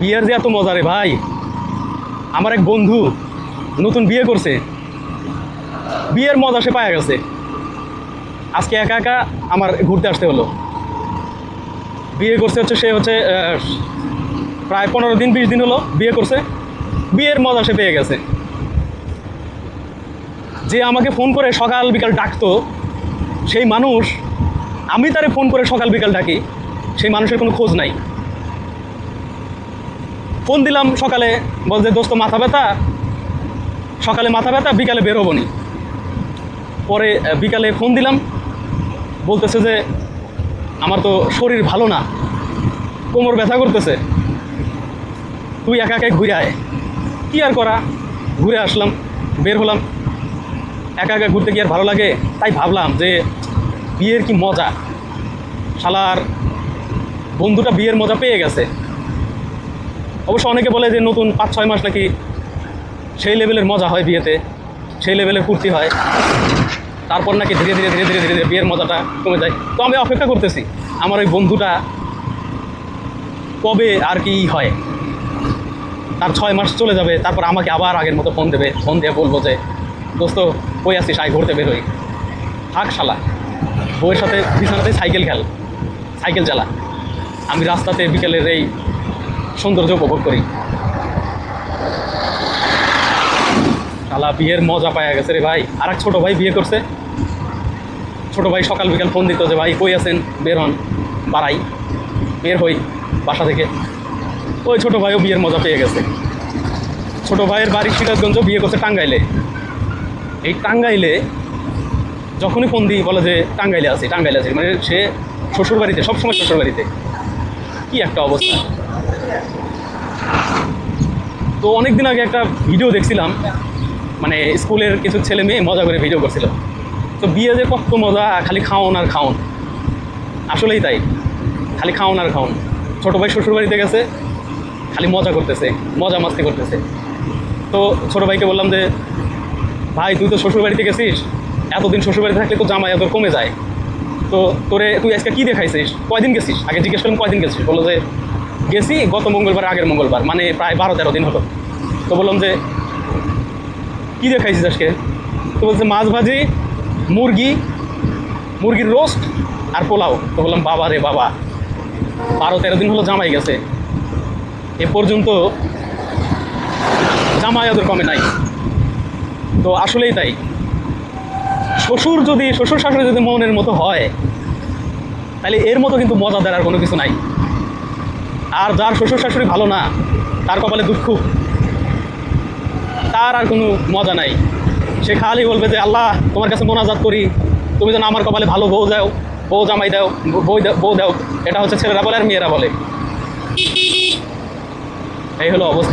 বিয়ের যে এত মজা রে ভাই। আমার এক বন্ধু নতুন বিয়ে করছে। বিয়ের মজা সে পায়া গেছে। আজকে একা একা আমার ঘুরতে আসতে হলো। বিয়ে করছে হচ্ছে সে হচ্ছে প্রায় পনেরো দিন, বিশ দিন হলো বিয়ে করছে। বিয়ের মজা সে পেয়ে গেছে। যে আমাকে ফোন করে সকাল বিকাল ডাকতো, সেই মানুষ, আমি তারে ফোন করে সকাল বিকাল ডাকি, সেই মানুষের কোনো খোঁজ নাই। ফোন দিলাম সকালে, বলছে, দোস্ত, মাথা ব্যথা? সকালে মাথা ব্যথা, বিকালে বের হবনি পরে বিকালে ফোন দিলাম। বলতেছে যে, আমার তো শরীর ভালো না। কোমর ব্যথা করতেছে। তুই একা একা ঘুরে আয়। কী আর করা? ঘুরে আসলাম, বের হলাম। একা একা ঘুরতে কি আর ভালো লাগে? তাই ভাবলাম যে, বিয়ের কি মজা? শালার বন্ধুটা বিয়ের মজা পেয়ে গেছে। অবশ্য অনেকে বলে যে নতুন পাঁচ, ছয় মাস নাকি সেই লেভেলের মজা হয় বিয়েতে, সেই লেভেলের ফুর্তি হয়। তারপর নাকি ধীরে ধীরে ধীরে ধীরে ধীরে ধীরে বিয়ের মজাটা কমে যায়। তো আমি অপেক্ষা করতেছি আমার ওই বন্ধুটা কবে আর কি হয়। তার ছয় মাস চলে যাবে, তারপর আমাকে আবার আগের মতো ফোন দেবে, ফোন দিয়ে বলব যে, দোস্ত, কই আসিস আই ঘুরতে বেরোই থাক শালা, বউয়ের সাথে বিছানাতে সাইকেল খেল, সাইকেল চালা। আমি রাস্তাতে বিকেলের এই সৌন্দর্য উপভোগ করি। শালা বিয়ের মজা পাওয়া গেছে রে ভাই। আর এক ছোটো ভাই বিয়ে করছে। ছোটো ভাই সকাল বিকাল ফোন দিত যে, ভাই, কই আছেন? বের হন। বাড়াই। বের হই বাসা থেকে। ওই ছোটো ভাইও বিয়ের মজা পেয়ে গেছে। ছোটো ভাইয়ের বাড়ি সিরাজগঞ্জ বিয়ে করছে টাঙ্গাইলে। এই টাঙ্গাইলে যখনই ফোন দিই, বলে যে, টাঙ্গাইলে আছি টাঙ্গাইলে আছি। মানে সে শ্বশুর বাড়িতে সবসময় শ্বশুর বাড়িতে কি একটা অবস্থা। তো অনেক দিন আগে একটা ভিডিও দেখছিলাম। মানে স্কুলের কিছু ছেলে মেয়ে মজা করে ভিডিও করছিল। তো বিয়ে যে কত মজা, খালি খাওন আর খাওন। আসলেই তাই। খালি খাওন আর খাওন। ছোটো ভাই শ্বশুর বাড়িতে গেছে, খালি মজা করতেছে, মজা মাস্তি করতেছে। তো ছোটো ভাইকে বললাম যে, ভাই, তুই তো শ্বশুর বাড়িতে গেছিস? এতদিন শ্বশুর বাড়িতে থাকলে তো জামাই তোর কমে যায়। তো তোরে তুই আজকে কী দেখাইছিস? কয়দিন গেছিস? আগে জিজ্ঞেস করলাম কয়দিন গেছিস? বলল যে গেছি, গত মঙ্গলবার, আগের মঙ্গলবার মানে প্রায় বারো তেরো দিন হলো। তো বললাম যে, কী দেখাইছিস আজকে? তো বলছে, মাছ ভাজি, মুরগি, মুরগির রোস্ট আর পোলাও। তো বললাম, বাবা রে বাবা, বারো তেরো দিন হলো জামাই গেছে। এ পর্যন্ত জামাই ওদের কমে নাই। তো আসলেই তাই। শ্বশুর যদি, শ্বশুর শাশুড়ি যদি মনের মতো হয়, তাহলে এর মতো কিন্তু মজাদার আর কোনো কিছু নাই। আর যার শ্বশুর শাশুড়ি ভালো না, তার কপালে দুঃখ। তার আর কোনো মজা নাই। সে খালি বলবে যে, আল্লাহ, তোমার কাছে মোনাজাত করি। তুমি যেন আমার কপালে ভালো বউ দাও, বউ জামাই দাও, বউ বউ দাও। এটা হচ্ছে ছেলেরা বলে আর মেয়েরা বলে। এই হলো অবস্থা।